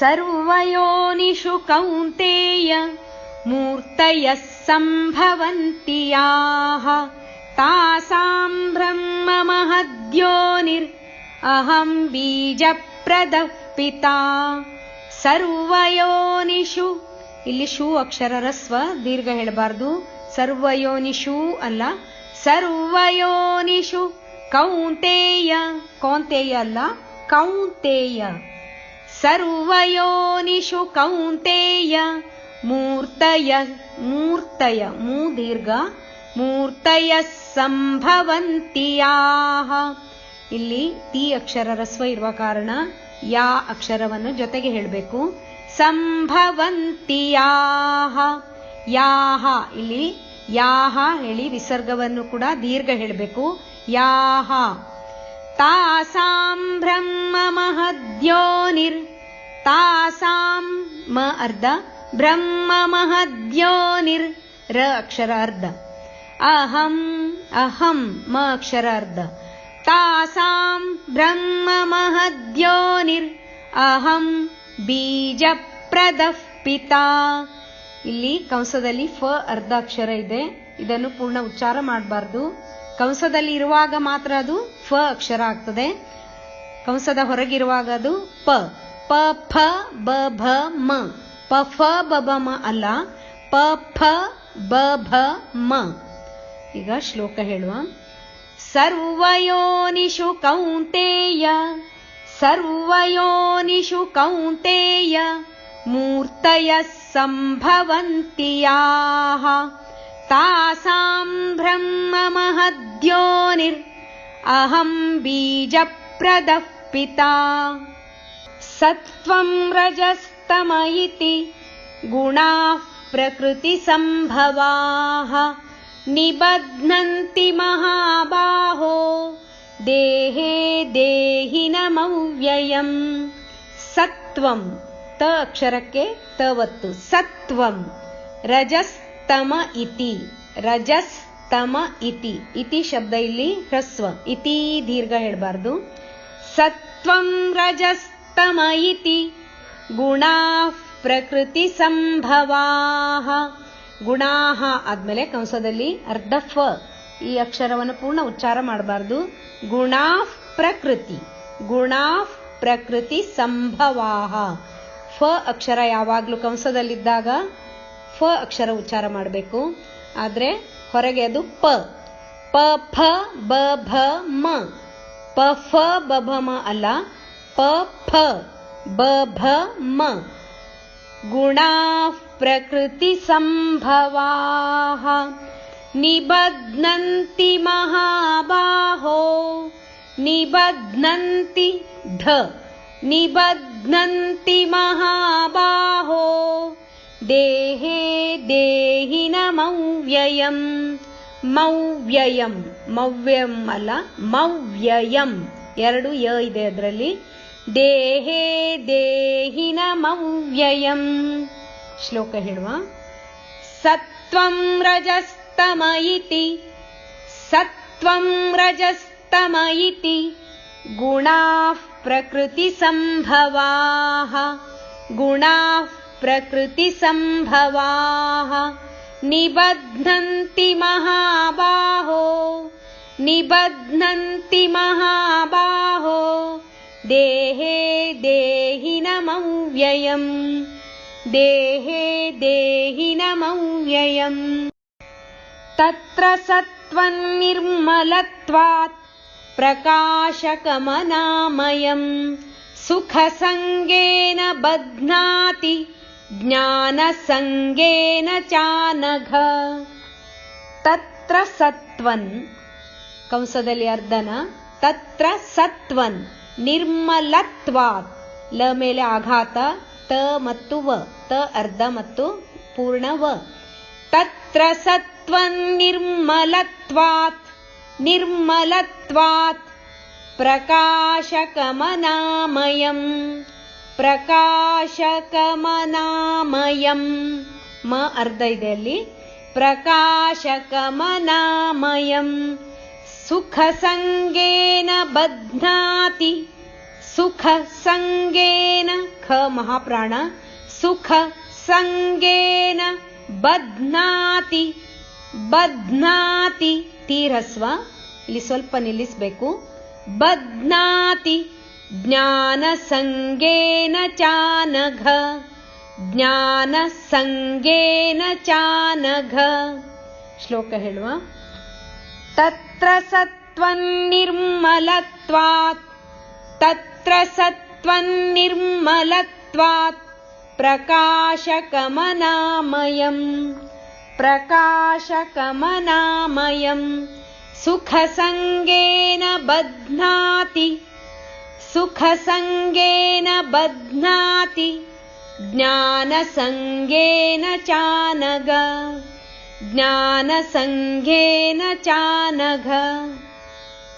सर्वयोनिषु कौन्तेय मूर्तयः सम्भवन्ति याः तासाम् ब्रह्म महद्योनिर् अहम् बीजप्रदः पिता ಸರ್ವಯೋನಿಷು ಇಲ್ಲಿ ಶೂ ಅಕ್ಷರರ ಸ್ವ ದೀರ್ಘ ಹೇಳಬಾರ್ದು ಸರ್ವಯೋನಿಷು ಅಲ್ಲ ಸರ್ವಯೋನಿಷು ಕೌಂತೇಯ ಕೌಂತೇಯ ಅಲ್ಲ ಕೌಂತೇಯ ಸರ್ವಯೋನಿಷು ಕೌಂತೇಯ ಮೂರ್ತಯ ಮೂರ್ತಯ ಮೂ ದೀರ್ಘ ಮೂರ್ತಯ ಸಂಭವಂತಿಯಾಹ. ಇಲ್ಲಿ ತಿ ಅಕ್ಷರ ರಸ್ವ ಇರುವ ಕಾರಣ ಯಾ ಅಕ್ಷರವನ್ನು ಜೊತೆಗೆ ಹೇಳಬೇಕು. ಸಂಭವಂತಿಯಾಹ. ಯಾಹ, ಇಲ್ಲಿ ಯಾಹ ಹೇಳಿ ವಿಸರ್ಗವನ್ನು ಕೂಡ ದೀರ್ಘ ಹೇಳಬೇಕು. ಯಾಹ. ತಾಸಾಂ ಬ್ರಹ್ಮ ಮಹದ್ಯೋನಿರ್ ತಾಸಾಂ. ಮ ಅರ್ಧ. ಬ್ರಹ್ಮ ಮಹದ್ಯೋನಿರ್. ರ ಅಕ್ಷರ ಅರ್ಧ ಅಹಂ. ಅಹಂ. ಮ ಅಕ್ಷರ ಅರ್ಧ ತಾಸಾಂ. ಬ್ರಹ್ಮ ಮಹದ್ಯೋನಿರ್. ಅಹಂ. ಬೀಜಪ್ರದಃ ಪಿತಾ. ಇಲ್ಲಿ ಕಂಸದಲ್ಲಿ ಫ ಅರ್ಧ ಅಕ್ಷರ ಇದೆ. ಇದನ್ನು ಪೂರ್ಣ ಉಚ್ಚಾರ ಮಾಡಬಾರ್ದು. ಕಂಸದಲ್ಲಿ ಇರುವಾಗ ಮಾತ್ರ ಅದು ಫ ಅಕ್ಷರ ಆಗ್ತದೆ. ಕಂಸದ ಹೊರಗಿರುವಾಗ ಅದು ಪ. ಪ ಫ ಬ ಭ ಮ ಪ ಫ ಬ ಬ ಮ ಅಲ್ಲ ಪ ಫ ಬ ಭ ಮ ಈಗ ಶ್ಲೋಕ ಹೇಳುವ ಸರ್ವಯೋನಿಷು ಕೌಂತೇಯ ಸರ್ವಯೋನಿಷು ಕೌಂತೇಯ ಮೂರ್ತಯ ಸಂಭವಂತಿ ಯಾಹ ತಾಸಾಂ ಬ್ರಹ್ಮ ಮಹದ್ಯೋನಿರ್ ಅಹಂ ಬೀಜಪ್ರದಃ ಪಿತಾ ಸತ್ವಂ ರಜಸ್ತಮ ಇತಿ ಗುಣಾಃ ಪ್ರಕೃತಿಸಂಭವಾः ನಿಬಧ್ನಂತಿ ಮಹಾಬಾಹೋ ದೇಹೇ ದೇಹಿನಮವ್ಯಯಂ ಸತ್ವಂ ತ ಅಕ್ಷರಕ್ಕೆ ತವತ್ತು ಸತ್ವಂ ರಜಸ್ತಮ ಇತಿ ರಜಸ್ತಮ ಇತಿ ಇತಿ ಶಬ್ದ ಇಲ್ಲಿ ಹ್ರಸ್ವ ಇತಿ ದೀರ್ಘ ಹೇಳಬಾರ್ದು ಸತ್ವಂ ಇತಿ ಗುಣಾ ಪ್ರಕೃತಿ ಸಂಭವಾಹ ಗುಣಾಹ ಆದ್ಮೇಲೆ ಕಂಸದಲ್ಲಿ ಅರ್ಧ ಫ ಈ ಅಕ್ಷರವನ್ನು ಪೂರ್ಣ ಉಚ್ಚಾರ ಮಾಡಬಾರ್ದು. ಗುಣಾ ಪ್ರಕೃತಿ. ಗುಣಾ ಪ್ರಕೃತಿ ಸಂಭವಾಹ ಫ ಅಕ್ಷರ ಯಾವಾಗಲೂ ಕಂಸದಲ್ಲಿದ್ದಾಗ ಫ ಅಕ್ಷರ ಉಚ್ಚಾರ ಮಾಡಬೇಕು. ಆದ್ರೆ ಹೊರಗೆ ಅದು ಪ. ಪ, ಫ, ಬ, ಭ, ಮ. ಪ, ಫ, ಬ, ಭ, ಮ ಅಲ್ಲ. ಪ ಫ ಬ ಭ ಮ ಗುಣಾ ಪ್ರಕೃತಿ ಸಂಭವಾಹ ನಿಬಧ್ನಂತಿ ಮಹಾಬಾಹೋ ನಿಬಧ್ನಂತಿ ಢ ನಿಬಧ್ನಂತಿ ಮಹಾಬಾಹೋ ದೇಹೇ ದೇಹಿನಮವ್ಯಯಂ ಮವ್ಯಯಂ ಮವ್ಯಂ ಅಲ್ಲ ಮವ್ಯಯಂ ಎರಡು ಯ ಇದೆ ಅದರಲ್ಲಿ देहे देहिनमव्ययम्। श्लोक हिड्वा सत्त्वम् रजस्तम इति सत्त्वम् रजस्तम इति गुणाः प्रकृतिसम्भवाः। गुणाः प्रकृतिसम्भवाः। निबध्नन्ति महाबाहो निबध्नन्ति महाबाहो। देहे देहिनमव्ययम्। देहे देहिनमव्ययम्। तत्र सत्त्वम् निर्मलत्वात् प्रकाशकमनामयम्। सुखसङ्गेन बध्नाति ज्ञानसङ्गेन चानघ। तत्र सत्त्वन्। कंसदलि अर्दन। तत्र सत्त्वन्। ನಿರ್ಮಲತ್ವಾತ್ ಲ ಮೇಲೆ ಆಘಾತ ತ ಮತ್ತು ವ ತ ಅರ್ಧ ಮತ್ತು ಪೂರ್ಣ ವ ತತ್ರ ಸತ್ವನ್ ನಿರ್ಮಲತ್ವಾತ್ ನಿರ್ಮಲತ್ವಾತ್ ಪ್ರಕಾಶಕಮನಾಮಯಂ ಪ್ರಕಾಶಕಮನಾಮಯಂ ಮ ಅರ್ಧ ಇದೆ ಅಲ್ಲಿ ಪ್ರಕಾಶಕಮನಾಮಯಂ ಸುಖಸಂಗೇನ ಬಧ್ನಾತಿ सुखसङ्गेन ख महाप्राण सुखसङ्गेन ಬಧ್ನಾತಿ ಬಧ್ನಾತಿ ತೀರಸ್ವ ಇಲ್ಲಿ ಸ್ವಲ್ಪ ನಿಲ್ಲಿಸಬೇಕು ಬಧ್ನಾತಿ ಜ್ಞಾನ ಸಂಗೇನ ಚಾನಘ ಜ್ಞಾನ ಸಂಗೇನ ಚಾನಘ ಶ್ಲೋಕ ಹೇಳುವ ತತ್ರ ಸತ್ವನ್ನಿರ್ಮಲತ್ವಾತ್ ತತ್ರ सत्त्वम् निर्मलत्वात् प्रकाशकमनामयम् प्रकाशकमनामयम् सुखसङ्गेन बध्नाति सुखसङ्गेन बध्नाति ज्ञानसङ्गेन चानग ज्ञानसङ्गेन चानघ